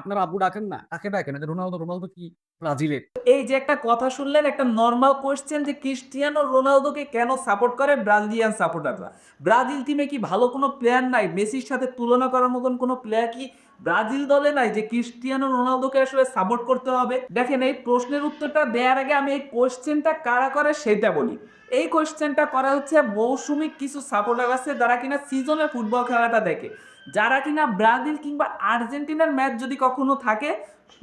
আপনারা আব্বু ডাকেন না? কাকে ডাকেন? রোনালদো রোনালদো কি ব্রাজিলের? এই যে একটা কথা শুনলেন, একটা নর্মাল কোয়েশ্চেন যে ক্রিস্টিয়ানো রোনালদোকে কেন সাপোর্ট করে ব্রাজিলিয়ান সাপোর্টাররা ব্রাজিল টিমে কি ভালো কোনো প্লেয়ার নাই? মেসির সাথে তুলনা করার মতন কোনো প্লেয়ার কি ব্রাজিল দলে নাই যে ক্রিস্টিয়ানো রোনালদোকে আসলে সাপোর্ট করতে হবে? দেখেন, এই প্রশ্নের উত্তরটা দেওয়ার আগে আমি এই কোয়েশ্চেনটা কারা করে সেটা বলি। এই কোয়েশ্চেনটা করা হচ্ছে মৌসুমিক কিছু সাপোর্টার আছে যারা কিনা সিজনে ফুটবল খেলাটা দেখে। যারা কিনা ব্রাজিল কিংবা আর্জেন্টিনার ম্যাচ যদি কখনো থাকে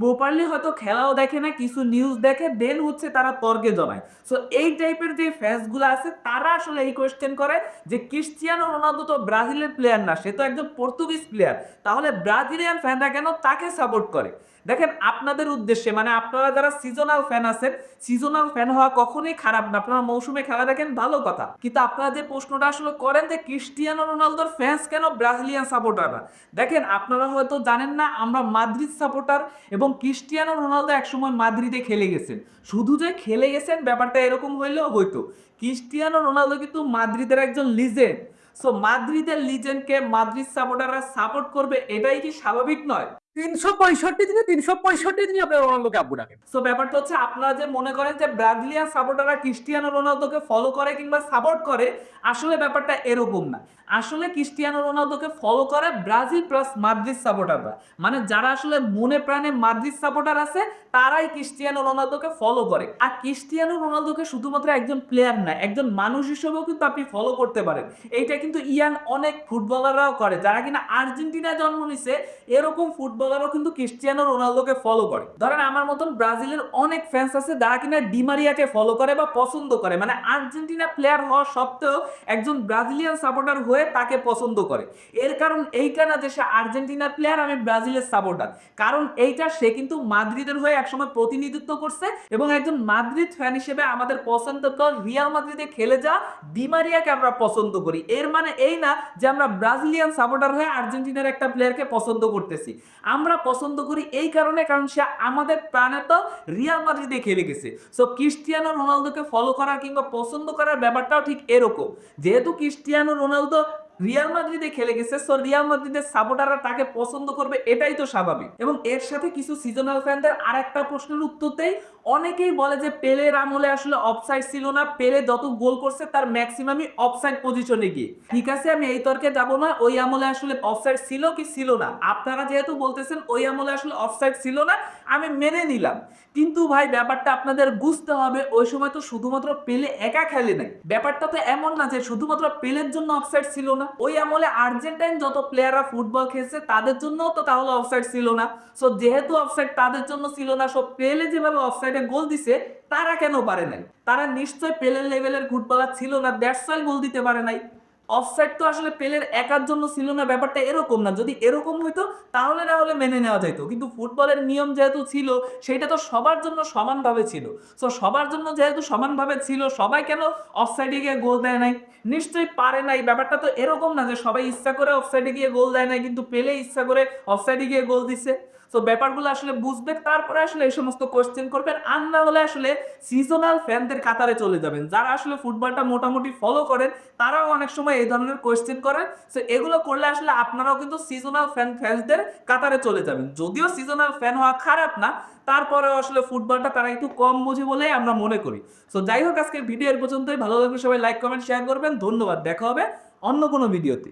প্রপারলি হয়তো খেলাও দেখে না, কিছু নিউজ দেখে দেন হচ্ছে তারা তর্কে জমায়। সো এই টাইপের যে ফ্যাসগুলো আছে, তারা আসলে এই কোয়েশ্চেন করে যে ক্রিস্টিয়ানো রোনালদো তো ব্রাজিলের প্লেয়ার না, সে তো একজন পর্তুগিজ প্লেয়ার তাহলে ব্রাজিলিয়ান ফ্যানরা কেন তাকে সাপোর্ট করে? দেখেন আপনাদের উদ্দেশ্যে মানে আপনারা যারা সিজনাল ফ্যান আছেন সিজনাল ফ্যান হওয়া কখনোই খারাপ না। আপনারা মৌসুমে খেলা দেখেন, ভালো কথা। কিন্তু আপনারা যে প্রশ্নটা আসলে করেন যে ক্রিস্টিয়ানো রোনালদোর ফ্যান্স কেন ব্রাজিলিয়ান সাপোর্টাররা দেখেন, আপনারা হয়তো জানেন না, আমরা মাদ্রিদ সাপোর্টার এবং ক্রিস্টিয়ানো রোনালদো একসময় মাদ্রিদে খেলে গেছেন। শুধু যে খেলে গেছেন, ব্যাপারটা এরকম হইলেও হয়তো ক্রিস্টিয়ানো রোনালদো কিন্তু মাদ্রিদের একজন লিজেন্ড সো মাদ্রিদের লিজেন্ডকে মাদ্রিদ সাপোর্টাররা সাপোর্ট করবে, এটাই কি স্বাভাবিক নয়? তিনশো পঁয়ষট্টি দিনে তিনশো পঁয়ষট্টি দিনে আপনারা রোনালদোকে আব্বু ডাকেন সো ব্যাপারটা হচ্ছে আপনারা যে মনে করেন যে ব্রাজিলিয়ান সাপোর্টাররা ক্রিস্টিয়ানো রোনালদোকে ফলো করে কিংবা সাপোর্ট করে, আসলে ব্যাপারটা এরকম না। আসলে ক্রিস্টিয়ানো রোনালদোকে ফলো করে ব্রাজিল প্লাস মাদ্রিদ সাপোর্টাররা। মানে যারা আসলে মনে প্রাণে মাদ্রিদ সাপোর্টার আছে, তারাই ক্রিস্টিয়ানো রোনালদোকে ফলো করে। আর ক্রিস্টিয়ানো রোনালদোকে শুধুমাত্র একজন প্লেয়ার না, একজন মানুষ হিসেবেও কিন্তু আপনি ফলো করতে পারেন। এইটা কিন্তু ইয়ান অনেক ফুটবলাররাও করে, যারা কিনা আর্জেন্টিনায় জন্ম নিছে, এরকম ফুটবলারও কিন্তু ক্রিস্টিয়ানো রোনালদোকে ফলো করে। ধরেন আমার মতন ব্রাজিলের অনেক ফ্যান্স আছে যারা কিনা ডিমারিয়াকে ফলো করে বা পছন্দ করে। মানে আর্জেন্টিনা প্লেয়ার হওয়া সত্ত্বেও একজন ব্রাজিলিয়ান সাপোর্টার হয়ে তাকে পছন্দ করে। এর কারণ এইটা না যে সে আর্জেন্টিনার প্লেয়ার আমি ব্রাজিলের সাপোর্টার কারণ এইটা সে কিন্তু মাদ্রিদের হয়ে একসময় প্রতিনিধিত্ব করছে এবং একজন মাদ্রিদ ফ্যান হিসেবে আমাদের পছন্দ রিয়াল মাদ্রিদে খেলে যা ডিমারিয়াকে আমরা পছন্দ করি। এর মানে এই না যে আমরা ব্রাজিলিয়ান সাপোর্টার হয়ে আর্জেন্টিনার একটা প্লেয়ারকে পছন্দ করতেছি। আমরা পছন্দ করি এই কারণে, কারণ সে আমাদের প্রাণে তো রিয়াল মাদ্রিদে খেলে গেছে। সো ক্রিস্টিয়ানো রোনালদোকে ফলো করা কিংবা পছন্দ করার ব্যাপারটাও ঠিক এরকম। যেহেতু ক্রিস্টিয়ানো রোনালদো রিয়াল মাদ্রিদে খেলে গেছে সো রিয়াল মাদ্রিদের সাপোর্টাররা তাকে পছন্দ করবে, এটাই তো স্বাভাবিক। এবং এর সাথে কিছু সিজনাল ফ্যানদের আর একটা প্রশ্নের উত্তরতেই অনেকেই বলে যে পেলের আমলে আসলে অফসাইড ছিল না, পেলে যত গোল করছে তার ম্যাক্সিমামই অফসাইড পজিশনে গিয়ে। ঠিক আছে, আমি এই তর্কে যাব না, ওই আমলে আসলে অফসাইড ছিল কি ছিল না? আপনারা যেহেতু বলতেছেন ওই আমলে আসলে অফসাইড ছিল না, আমি মেনে নিলাম। কিন্তু ভাই, ব্যাপারটা আপনাদের বুঝতে হবে, ওই সময় তো শুধুমাত্র পেলে একা খেলে নাই। ব্যাপারটা তো এমন না যে শুধুমাত্র পেলের জন্য অফসাইড ছিল না। ওই আমলে আর্জেন্টাইন যত প্লেয়াররা ফুটবল খেলছে, তাদের জন্য তো তাহলে অফসাইড ছিল না। সো যেহেতু অফসাইড তাদের জন্য ছিল না সব পেলে যেভাবে অফসাইডে গোল দিছে, তারা কেন পারে নাই? তারা নিশ্চয় পেলের লেভেলের ফুটবলার ছিল না দ্যাটস গোল দিতে পারে নাই। অফসাইড তো আসলে পেলের একার জন্য ছিল না ব্যাপারটা এরকম না। যদি এরকম হইতো, তাহলে না হলে মেনে নেওয়া যেত কিন্তু ফুটবলের নিয়ম যেহেতু ছিল সেটা তো সবার জন্য সমানভাবে ছিল। সো সবার জন্য যেহেতু সমানভাবে ছিল, সবাই কেন অফসাইডে গিয়ে গোল দেয় নাই? নিশ্চয়ই পারে নাই। ব্যাপারটা তো এরকম না যে সবাই ইচ্ছা করে অফসাইডে গিয়ে গোল দেয় নাই, কিন্তু পেলে ইচ্ছা করে অফসাইডে গিয়ে গোল দিছে। তো ব্যাপারগুলো আসলে বুঝবেন, তারপরে আসলে এই সমস্ত কোশ্চেন করবেন। আর না হলে আসলে সিজনাল ফ্যানদের কাতারে চলে যাবেন। যারা আসলে ফুটবলটা মোটামুটি ফলো করেন, তারাও অনেক সময় এই ধরনের কোশ্চেন করেন। সো এগুলো করলে আসলে আপনারাও কিন্তু সিজনাল ফ্যান ফ্যান্সদের কাতারে চলে যাবেন। যদিও সিজনাল ফ্যান হওয়া খারাপ না, তারপরেও আসলে ফুটবলটা তারা একটু কম বুঝে বলেই আমরা মনে করি। সো যাই হোক, আজকের ভিডিও এর পর্যন্তই। ভালো লাগলে সবাই লাইক কমেন্ট শেয়ার করবেন। ধন্যবাদ। দেখা হবে অন্য কোনো ভিডিওতে